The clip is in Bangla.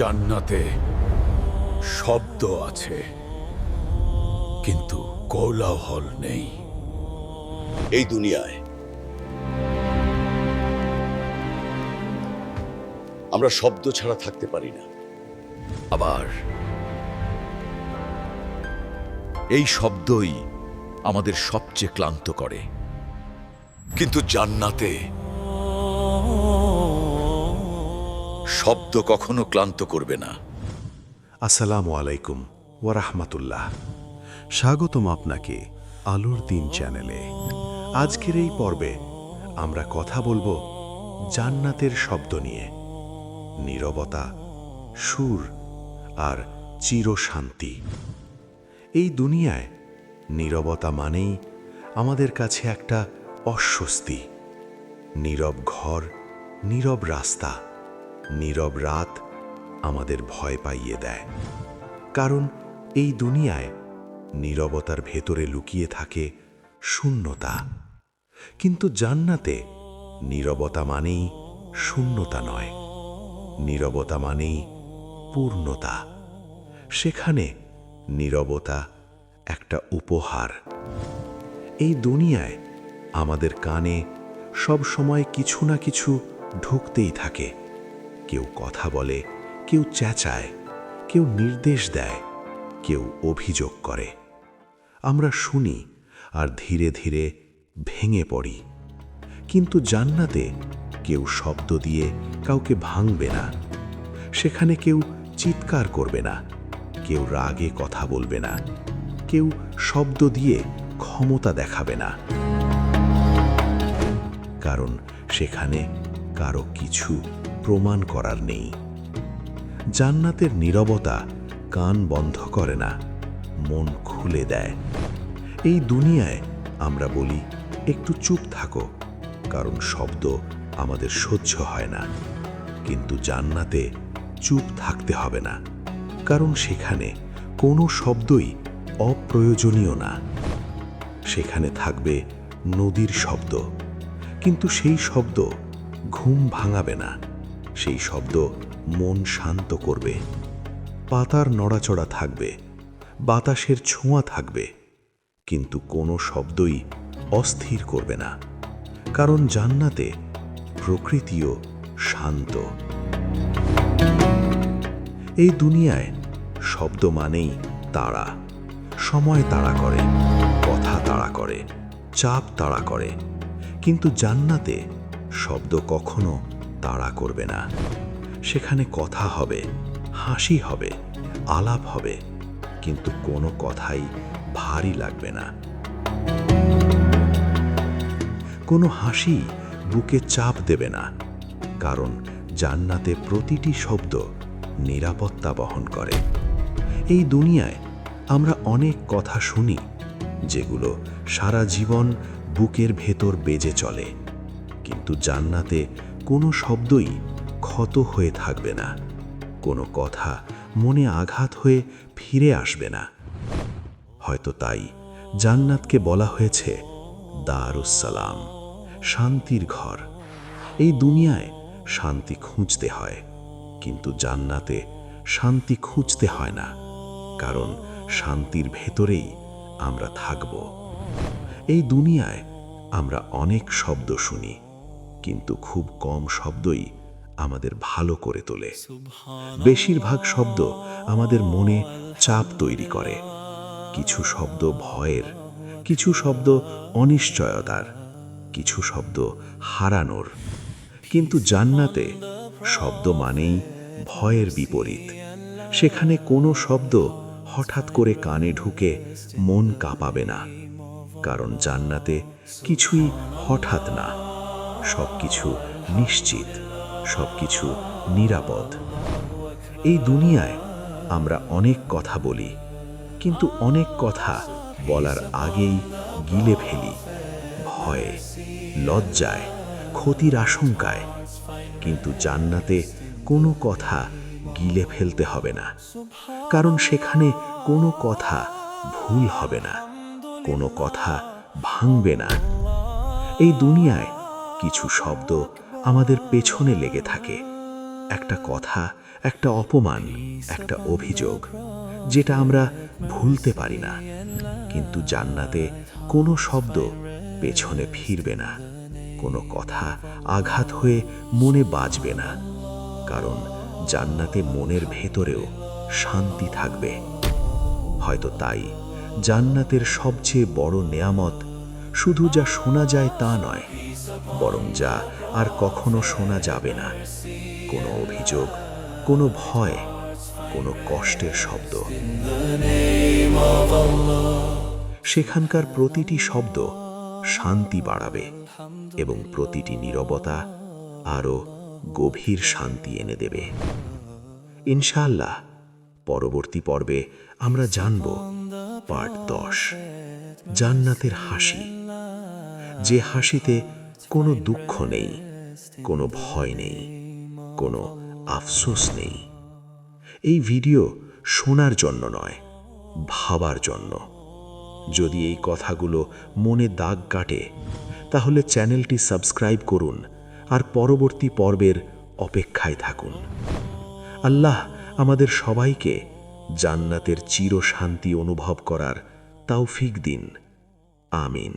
জান্নাতে শব্দ আছে, কিন্তু কোলাহল নেই। এই দুনিয়ায় আমরা শব্দ ছাড়া থাকতে পারি না। আবার এই শব্দই আমাদের সবচেয়ে ক্লান্ত করে। কিন্তু জান্নাতে শব্দ কখনো ক্লান্ত করবে না। আসসালামু আলাইকুম ওয়ারাহমাতুল্লাহ স্বাগতম আপনাকে আলোর দিন চ্যানেলে। আজকের এই পর্বে আমরা কথা বলব জান্নাতের শব্দ নিয়ে। নীরবতা, সুর আর চিরশান্তি। এই দুনিয়ায় নীরবতা মানেই আমাদের কাছে একটা অস্বস্তি। নীরব ঘর, নীরব রাস্তা। নীরব রাত আমাদের ভয় পাইয়ে দেয়। কারণ এই দুনিয়ায় নীরবতার ভেতরে লুকিয়ে থাকে শূন্যতা। কিন্তু জান্নাতে নীরবতা মানেই শূন্যতা নয়। নীরবতা মানেই পূর্ণতা। সেখানে নীরবতা একটা উপহার। এই দুনিয়ায় আমাদের কানে সব সময় কিছু না কিছু ঢুকতেই থাকে। কেউ কথা বলে, কেউ চেঁচায়, কেউ নির্দেশ দেয়, কেউ অভিযোগ করে। আমরা শুনি আর ধীরে ধীরে ভেঙে পড়ি। কিন্তু জান্নাতে কেউ শব্দ দিয়ে কাউকে ভাঙবে না। সেখানে কেউ চিৎকার করবে না। কেউ রাগে কথা বলবে না। কেউ শব্দ দিয়ে ক্ষমতা দেখাবে না। কারণ সেখানে কারও কিছু প্রমাণ করার নেই। জান্নাতের নীরবতা কান বন্ধ করে না, মন খুলে দেয়। এই দুনিয়ায় আমরা বলি, একটু চুপ থাকো, কারণ শব্দ আমাদের সহ্য হয় না। কিন্তু জান্নাতে চুপ থাকতে হবে না, কারণ সেখানে কোনো শব্দই অপ্রয়োজনীয় না। সেখানে থাকবে নদীর শব্দ, কিন্তু সেই শব্দ ঘুম ভাঙাবে না। সেই শব্দ মন শান্ত করবে। পাতার নড়াচড়া থাকবে, বাতাসের ছোঁয়া থাকবে, কিন্তু কোনো শব্দই অস্থির করবে না, কারণ জান্নাতে প্রকৃতিও শান্ত। এই দুনিয়ায় শব্দ মানেই তাড়া, সময় তাড়া করে, কথা তাড়া করে, চাপ তাড়া করে, কিন্তু জান্নাতে শব্দ কখনো তাড়া করবে না। সেখানে কথা হবে, হাসি হবে, আলাপ হবে, কিন্তু কোনো কথাই ভারী লাগবে না। কোনো হাসি বুকে চাপ দেবে না, কারণ জান্নাতে প্রতিটি শব্দ নিরাপত্তা বহন করে। এই দুনিয়ায় আমরা অনেক কথা শুনি, যেগুলো সারা জীবন বুকের ভেতর বেজে চলে, কিন্তু জান্নাতে কোনো শব্দই ক্ষত হয়ে থাকবে না। কোনো কথা মনে আঘাত হয়ে ফিরে আসবে না। হয়তো তাই জান্নাতকে বলা হয়েছে দারুসালাম শান্তির ঘর। এই দুনিয়ায় শান্তি খুঁজতে হয়, কিন্তু জান্নাতে শান্তি খুঁজতে হয় না, কারণ শান্তির ভেতরেই আমরা থাকব। এই দুনিয়ায় আমরা অনেক শব্দ শুনি কিন্তু খুব কম শব্দই আমাদের ভালো করে তোলে। বেশিরভাগ শব্দ আমাদের মনে চাপ তৈরি করে। কিছু শব্দ ভয়ের কিছু শব্দ অনিশ্চয়তার কিছু শব্দ হারানোর। কিন্তু জান্নাতে শব্দ মানেই ভয়ের বিপরীত। সেখানে কোনো শব্দ হঠাৎ করে কানে ঢুকে মন কাঁপাবে না। কারণ জান্নাতে কিছুই হঠাৎ না। সব কিছু নিশ্চিত সব কিছু নিরাপদ। এই দুনিয়ায় আমরা অনেক কথা বলি, কিন্তু অনেক কথা বলার আগেই গিলে ফেলি। ভয়ে, লজ্জায়, ক্ষতির আশঙ্কায়। কিন্তু জান্নাতে কোনো কথা গিলে ফেলতে হবে না, কারণ সেখানে কোনো কথা ভুল হবে না, কোনো কথা ভাঙবে না। এই দুনিয়ায় কিছু শব্দ আমাদের পেছনে লেগে থাকে। একটা কথা, একটা অপমান, একটা অভিযোগ, যেটা আমরা ভুলতে পারি না। কিন্তু জান্নাতে কোনো শব্দ পেছনে ফিরবে না। কোনো কথা আঘাত হয়ে মনে বাজবে না। কারণ জান্নাতে মনের ভেতরেও শান্তি থাকবে। হয়তো তাই জান্নাতের সবচেয়ে বড় নেয়ামত শুধু যা শোনা যায় তা নয়, বরং যা আর কখনো শোনা যাবে না। কোনো অভিযোগ, কোনো ভয়, কোনো কষ্টের শব্দ। সেখানকার প্রতিটি শব্দ শান্তি বাড়াবে এবং প্রতিটি নীরবতা আরও গভীর শান্তি এনে দেবে। ইনশাল্লাহ পরবর্তী পর্বে আমরা জানব পার্ট দশ, জান্নাতের হাসি। যে হাসিতে কোনো দুঃখ নেই, কোনো ভয় নেই, কোনো আফসোস নেই। এই ভিডিও শোনার জন্য নয়, ভাবার জন্য। যদি এই কথাগুলো মনে দাগ কাটে, তাহলে চ্যানেলটি সাবস্ক্রাইব করুন আর পরবর্তী পর্বের অপেক্ষায় থাকুন। আল্লাহ আমাদের সবাইকে জান্নাতের চির শান্তি অনুভব করার তৌফিক দিন। আমিন।